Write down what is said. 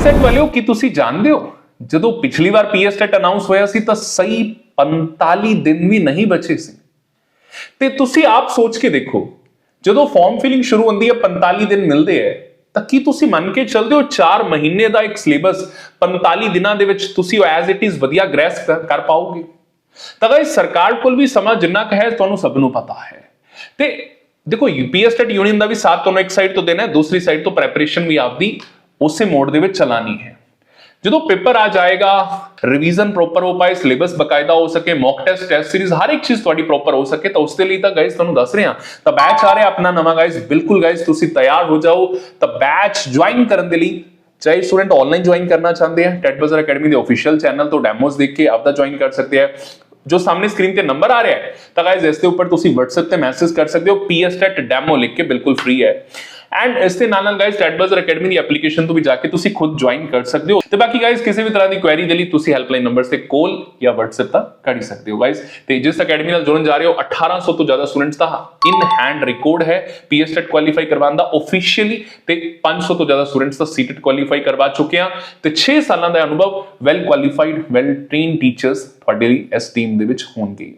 PSTET ਵਾਲਿਓ ਕੀ ਤੁਸੀਂ ਜਾਣਦੇ ਹੋ? ਜਦੋਂ ਪਿਛਲੀ ਵਾਰ ਪੀਐਸਟੈਟ ਅਨਾਉਂਸ ਹੋਇਆ ਸੀ ਤਾਂ ਸਹੀ 45 ਦਿਨ ਵੀ ਨਹੀਂ ਬਚੇ ਸੀ। ਤੇ ਤੁਸੀਂ ਆਪ ਸੋਚ ਕੇ ਦੇਖੋ, ਜਦੋਂ ਫਾਰਮ ਫਿਲਿੰਗ ਸ਼ੁਰੂ ਹੁੰਦੀ ਹੈ 45 ਦਿਨ ਮਿਲਦੇ ਹੈ, ਤਾਂ ਕੀ ਤੁਸੀਂ ਮੰਨ ਕੇ ਚੱਲਦੇ ਹੋ 4 ਮਹੀਨੇ ਦਾ ਇੱਕ ਸਿਲੇਬਸ 45 ਦਿਨਾਂ ਦੇ ਵਿੱਚ ਤੁਸੀਂ ਐਜ਼ ਇਟ ਇਜ਼ ਵਧੀਆ ਗ੍ਰੈਸ ਕਰ ਪਾਓਗੇ? ਤਾਂ ਗਾਇਸ ਸਰਕਾਰ ਕੋਲ ਵੀ ਸਮਾਂ ਜਿੰਨਾ ਕੁ ਹੈ, ਤੁਹਾਨੂੰ ਸਭ ਨੂੰ ਪਤਾ ਹੈ। ਤੇ ਦੇਖੋ ਯੂਪੀਐਸਟੈਟ ਯੂਨੀਅਨ ਦਾ ਵੀ ਸਾਥ ਤੁਹਾਨੂੰ ਇੱਕ ਸਾਈਡ ਤੋਂ ਦੇਣਾ ਹੈ, ਦੂਸਰੀ ਸਾਈਡ ਤੋਂ ਪ੍ਰੈਪਰੇਸ਼ਨ ਵੀ ਆਪਦੀ ਉਸੇ ਮੋਡ ਦੇ ਵਿੱਚ ਚਲਾਣੀ ਹੈ। ਜਦੋਂ ਪੇਪਰ ਆ ਜਾਏਗਾ ਰਿਵੀਜ਼ਨ ਪ੍ਰੋਪਰ ਹੋ ਪਾਏ ਸਿਲੇਬਸ ਬਕਾਇਦਾ ਹੋ ਸਕੇ ਮੌਕ ਟੈਸਟ ਟੈਸਟ ਸੀਰੀਜ਼ ਹਰ ਇੱਕ ਚੀਜ਼ ਤੁਹਾਡੀ ਪ੍ਰੋਪਰ ਹੋ ਸਕੇ, ਤਾਂ ਉਸ ਦੇ ਲਈ ਤਾਂ ਗਾਇਸ ਤੁਹਾਨੂੰ ਦੱਸ ਰਹੇ। ਤਾਂ ਬੈਚ ਆ ਰਿਹਾ ਆਪਣਾ ਨਵਾਂ ਗਾਇਸ ਬਿਲਕੁਲ ਗਾਇਸ ਤੁਸੀਂ ਤਿਆਰ ਹੋ ਜਾਓ। ਤਾਂ ਬੈਚ ਜੁਆਇਨ ਕਰਨ ਦੇ ਲਈ, ਚਾਹੇ ਸਟੂਡੈਂਟ ਆਨਲਾਈਨ ਜੁਆਇਨ ਕਰਨਾ ਚਾਹੁੰਦੇ ਆ ਟੈਟ ਬਜ਼ਰ ਅਕੈਡਮੀ ਦੇ ਅਫੀਸ਼ੀਅਲ ਚੈਨਲ ਤੋਂ ਡੈਮੋਸ ਦੇਖ ਕੇ ਆਪਦਾ ਜੁਆਇਨ ਕਰ ਸਕਦੇ ਆ। ਜੋ ਸਾਹਮਣੇ ਸਕਰੀਨ ਤੇ ਨੰਬਰ ਆ ਰਿਹਾ ਹੈ, ਤਾਂ ਗਾਇਸ ਇਸ ਦੇ ਉੱਪਰ ਤੁਸੀਂ WhatsApp ਤੇ ਮੈਸੇਜ ਕਰ ਸਕਦੇ ਹੋ pstet ਲਿਖ ਕੇ ਬਿਲਕੁਲ ਫ੍ਰੀ ਹੈ। ਐਂਡ ਇਸ ਦੇ ਨਾਲ ਨਾਲ ਗਾਇਸ ਟੈਟ ਅਕੈਡਮੀ ਦੀ ਐਪਲੀਕੇਸ਼ਨ ਤੋਂ ਵੀ ਜਾ ਕੇ ਤੁਸੀਂ ਖੁਦ ਜੁਆਇਨ ਕਰ ਸਕਦੇ ਹੋ। ਤੇ ਬਾਕੀ ਗਾਇਸ ਕਿਸੇ ਵੀ ਤਰ੍ਹਾਂ ਦੀ ਕੁਐਰੀ ਦੇ ਲਈ ਤੁਸੀਂ ਹੈਲਪਲਾਈਨ ਨੰਬਰ ਤੇ ਕਾਲ ਜਾਂ WhatsApp ਤਾਂ ਕਰ ਸਕਦੇ ਹੋ ਗਾਇਸ ਤੇ ਜਿਸ ਅਕੈਡਮੀ ਨਾਲ ਜੁੜਨ ਜਾ ਰਹੇ ਹੋ 1800 ਤੋਂ ਜ਼ਿਆਦਾ ਸਟੂਡੈਂਟਸ ਦਾ ਇਨ ਹੈਂਡ ਰਿਕਾਰਡ ਹੈ ਪੀਐਸਟੈਟ ਕੁਆਲੀਫਾਈ ਕਰਵਾਉਣ ਦਾ ਆਫੀਸ਼ੀਅਲੀ ਤੇ 500 ਤੋਂ ਜ਼ਿਆਦਾ ਸਟੂਡੈਂਟਸ ਦਾ ਸੀਟਡ ਕੁਆਲੀਫਾਈ ਕਰਵਾ ਚੁੱਕੇ ਆ ਤੇ 6 ਸਾਲਾਂ ਦਾ ਅਨੁਭਵ well qualified well trained teachers ਤੁਹਾਡੇ ਲਈ ਇਸ ਟੀਮ ਦੇ ਵਿੱਚ ਹੋਣਗੇ।